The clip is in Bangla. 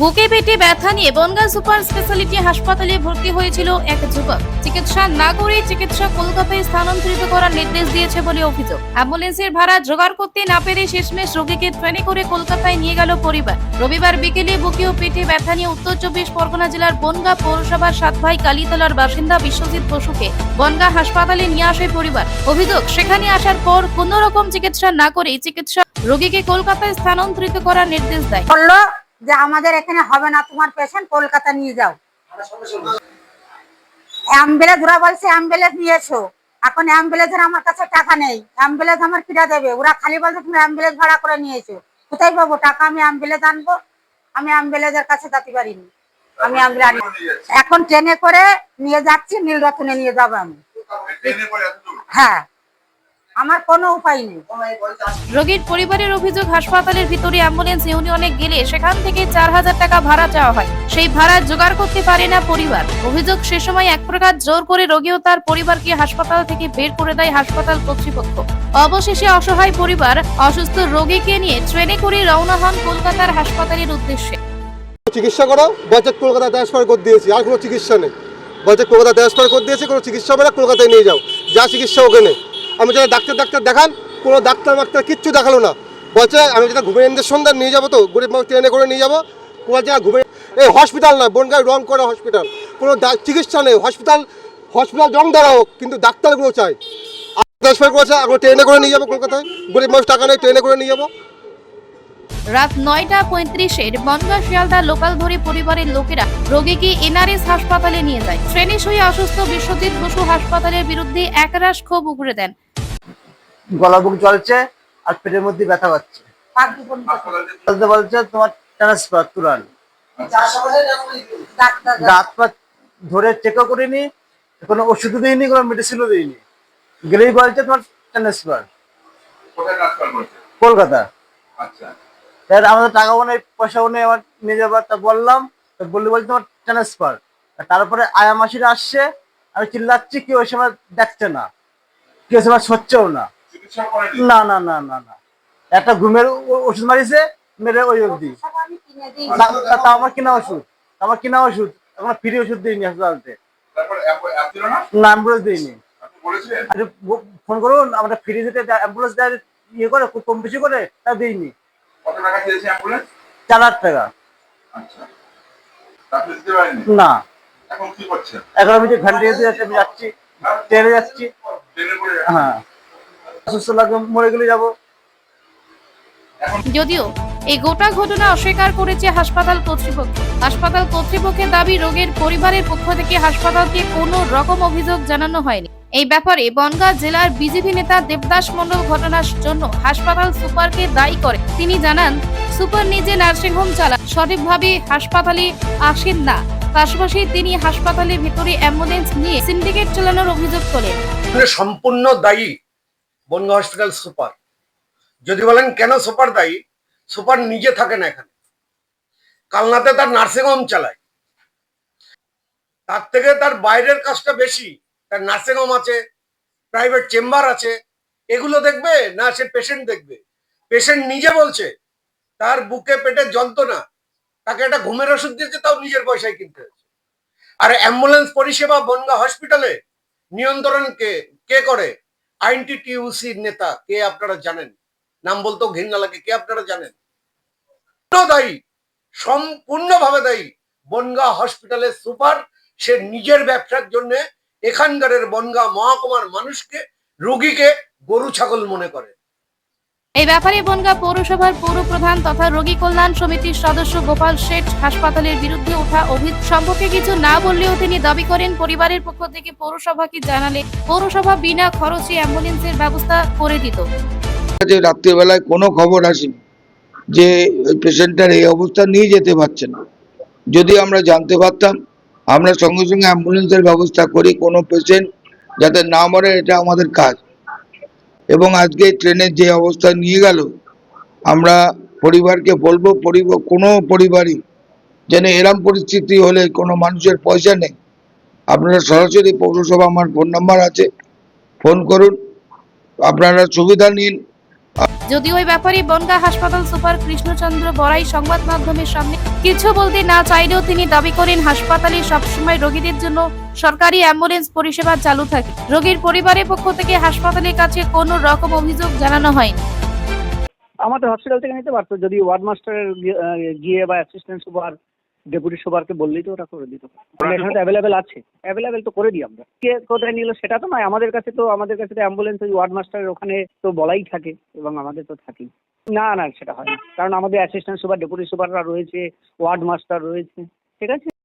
বুকে পেটে ব্যথা নিয়ে বনগাঁ সুপার স্পেশালিটি হাসপাতালে ভর্তি হয়েছিল এক যুবক। চিকিৎসা না করে চিকিৎসা কলকাতায় স্থানান্তরিত করার নির্দেশ দিয়েছে বলে অভিযোগ। অ্যাম্বুলেন্সের ভাড়া জোগাড় করতে না পেরে শেষমেশ রোগীকে ট্রেনে করে কলকাতায় নিয়ে গেল পরিবার। রবিবার বিকেলে বুকে ও পেটে ব্যথা নিয়ে উত্তর চব্বিশ পরগনা জেলার বনগাঁ পৌরসভার সাত ভাই কালীতলার বাসিন্দা বিশ্বজিৎ বসুকে বনগাঁ হাসপাতালে নিয়ে আসে পরিবার। অভিযোগ, সেখানে আসার পর কোনো রকম চিকিৎসা না করে চিকিৎসা রোগীকে কলকাতায় স্থানান্তরিত করার নির্দেশ দেয়। যে আমাদের এখানে হবে না তোমার পেশেন্ট কলকাতা নিয়ে যাও। অ্যাম্বুলেন্স ওরা বলছে অ্যাম্বুলেন্স নিয়ে এসো। এখন অ্যাম্বুলেন্সের আমার কাছে টাকা নেই। অ্যাম্বুলেন্স আমার কিনা দেবে। ওরা খালি বলছে তুমি অ্যাম্বুলেন্স ভাড়া করে নিয়ে এসো। কোথায় পাবো টাকা? আমি অ্যাম্বুলেন্স আনব। আমি অ্যাম্বুলেন্সের কাছে যেতে পারিনি। আমি অ্যাম্বুলেন্স এখন ট্রেনে করে নিয়ে যাচ্ছি নীলরতনে নিয়ে যাব আমি। হ্যাঁ। আমার কোনো উপায় নেই। রোগীর পরিবারের অভিযোগ হাসপাতালের ভিতরে অ্যাম্বুলেন্স ইউনিয়নে গেলে সেখান থেকে চার হাজার টাকা ভাড়া চাওয়া হয়। সেই ভাড়া জোগাড় করতে পারে না পরিবার। অভিযোগ সে সময় এক প্রকার জোর করে রোগী ও তার পরিবারকে হাসপাতাল থেকে বের করে দেয় হাসপাতাল কর্তৃপক্ষ। অবশেষে অসহায় পরিবার অসুস্থ রোগীকে নিয়ে ট্রেনে করে রওনা হন কলকাতার হাসপাতালের উদ্দেশ্যে। চিকিৎসা করো বাজেট কলকাতা ট্রান্সফার করে দিয়েছি। আর কোনো চিকিৎসা নেই। বাজেট কলকাতা ট্রান্সফার করে দিয়েছি কোনো চিকিৎসা হবে না কলকাতায় নিয়ে যাও। যা চিকিৎসা ওখানে আমি যেটা ডাক্তার ডাক্তার দেখান, কোনো ডাক্তার মাক্তার কিচ্ছু দেখাল না। বলছে, আমি যেটা ঘুমে এমদের সন্ধ্যা নিয়ে যাব তো, গরিব মানুষ ট্রেনে করে নিয়ে যাব জায়গায় ঘুমে এই হসপিটাল না বনগাঁয় রং করা হসপিটাল কোনো চিকিৎসা নেই হসপিটাল হসপিটাল রং দেওয়া হোক, কিন্তু ডাক্তারগুলো চাই। ট্রান্সফার করেছে এখন ট্রেনে করে নিয়ে যাব কলকাতায়, গরিব মানুষ টাকা নেই, ট্রেনে করে নিয়ে যাব। রাত নয়টা পঁয়ত্রিশের বনগাঁ শিয়ালদা লোকাল ধরে পরিবারের লোকেরা রোগীকে এনআরএস হাসপাতালে নিয়ে যায়। ট্রেনে শুয়ে অসুস্থ বিশ্বজিৎ বসু হাসপাতালের বিরুদ্ধে একরাশ ক্ষোভ উগড়ে দেন। গলা বুক জ্বলছে আর পেটের মধ্যে ব্যথা পাচ্ছে। বলছে তোমার ট্রান্সফার তুরান। ডাক্তার দাঁত পা ধরে চেক করিনি কোনো ওষুধও দিইনি কোনো মেডিসিনও দিইনি। গেলেই বলছে তোমার ট্রান্সফার কলকাতা। আচ্ছা। আমাদের টাকাও নেই পয়সাও নেই আমার নিয়ে যাবার তা বললাম বললে বলছে তোমার ট্রান্সফার তারপরে আয়া মাসিরা আসছে, আমি চিল্লাচ্ছি কেউ ওই সময় দেখছে না। কেউ সময় সচ্ছেও না। না না না না না। একটা ঘুমের ওষুধ মারিছে, মেরে ওই অবধি। তা- আমার কিনা ওষুধ? আমার কিনা ওষুধ? এখন ফ্রি ওষুধ দিইনি হাসপাতালতে। না অ্যাম্বুলেন্স দিইনি। ফোন করুন আমরা ফ্রি দিতে অ্যাম্বুলেন্স ইয়ে করে, খুব কম বেশি করে, তা দিইনি। কত টাকা চেয়েছে অ্যাম্বুলেন্স চার হাজার টাকা। আচ্ছা। আপনি দিতে পারেননি? না। এখন কি করছেন? এখন আমি যে ঘণ্টা দিয়ে যাচ্ছি আমি যাচ্ছি। ট্রেনে যাচ্ছি। ট্রেনে করে হ্যাঁ। অসুস্থ লাগবে মরে গেলে যাব। যদিও এই গোটা ঘটনা অস্বীকার করেছে হাসপাতাল কর্তৃপক্ষ। হাসপাতাল কর্তৃপক্ষের দাবি, রোগীর পরিবারের পক্ষ থেকে হাসপাতালকে কোনো রকম অভিযোগ জানানো হয়নি। এই ব্যাপারে বনগাঁ জেলার বিজেপি নেতা দেবদাস মণ্ডল ঘটনার জন্য হাসপাতাল সুপারকে দায়ী করে। তিনি জানান, সুপার নিজে নার্সিংহোম চালান, সঠিকভাবে হাসপাতালে আসেন না। পাশাপাশি তিনি হাসপাতালের ভিতরে অ্যাম্বুলেন্স নিয়ে সিন্ডিকেট চালানোর অভিযোগ তোলেন। সম্পূর্ণ দায়ী বনগাঁ হসপিটাল সুপার। যদি বলেন কেন সুপার দায়ী সুপার নিজে থাকে না এখানে। কালনাতে তার নার্সিং হোম চালায়। তার থেকে তার বাইরের কাজটা বেশি। তার নার্সিং হোম আছে প্রাইভেট চেম্বার আছে। এগুলো দেখবে না সে পেশেন্ট দেখবে? পেশেন্ট নিজে বলছে, তার বুকে পেটে যন্ত্রণা। তাকে একটা ঘুমের ওষুধ দিয়েছে, তাও নিজের পয়সায় কিনতে হয়েছে আর অ্যাম্বুলেন্স পরিষেবা বনগাঁ হসপিটালে নিয়ন্ত্রণ কে কে করে? আইনটিটিউসি নেতা, কে আপনারা জানেন? নাম বলতেও ঘৃণা লাগে কে আপনারা জানেন? দায়ী সম্পূর্ণভাবে দায়ী। বনগাঁ হসপিটালের সুপার, সে নিজের ব্যবসার জন্য এখানকারের বনগাঁ মহকুমার মানুষকে, রোগীকে গরু ছাগল মনে করে। এই ব্যাপারে বনগাঁ পৌরসভার পৌর প্রধান তথা রোগী কল্যাণ সমিতির সদস্য গোপাল শেঠ হাসপাতালের বিরুদ্ধে ওঠা অভিযোগ সম্পর্কে কিছু না বললেও তিনি দাবি করেন, পরিবারের পক্ষ থেকে পৌরসভাকে জানালে পৌরসভা বিনা খরচে অ্যাম্বুলেন্সের ব্যবস্থা করে দিত। যে রাত্রিবেলায় কোনো খবর আসেনি যে পেশেন্টটার এই অবস্থা নিয়ে যেতে পারছে না। যদি আমরা জানতে পারতাম, আমরা সঙ্গে সঙ্গে অ্যাম্বুলেন্সের ব্যবস্থা করি, কোনো পেশেন্ট যাতে না মরে, এটা আমাদের কাজ। এবং আজকে ট্রেনের যে অবস্থা নিয়ে গেল, আমরা পরিবারকে বলব পরিবার কোনো পরিবারই যেন এরম পরিস্থিতি হলে কোনো মানুষের পয়সা নেই। আপনারা সরাসরি পৌরসভা, আমার ফোন নাম্বার আছে, ফোন করুন। আপনারা সুবিধা নিন যদিও ওই ব্যাপারে বনগা হাসপাতাল সুপার কৃষ্ণচন্দ্র বড়াই সংবাদ মাধ্যমের সামনে কিছু বলতে না চাইলেও তিনি দাবি করেন, হাসপাতালে সবসময় রোগীদের জন্য সরকারি অ্যাম্বুলেন্স পরিষেবা চালু থাকে। রোগীর পরিবারের পক্ষ থেকে হাসপাতালের কাছে কোনো রকম অভিযোগ জানানো হয়নি। আমাদের হসপিটাল থেকে নিতে পারতো যদি ওয়ার্ড মাস্টারের গিয়ে বা অ্যাসিস্ট্যান্ট সুপার ডেপুটি সুপারকে বললেই তো ওটা করে দিত। এখানে তো অ্যাভেলেবেল আছে। অ্যাভেলেবেল তো করে দিই আমরা। কে কোথায় নিল সেটা তো নয় আমাদের কাছে তো আমাদের কাছে তো অ্যাম্বুলেন্স ওই ওয়ার্ড মাস্টারের ওখানে তো বলাই থাকে এবং আমাদের তো থাকেই। না না সেটা হয় না। কারণ আমাদের অ্যাসিস্ট্যান্ট সুপার ডেপুটি সুপাররা রয়েছে ওয়ার্ড মাস্টার রয়েছে। ঠিক আছে?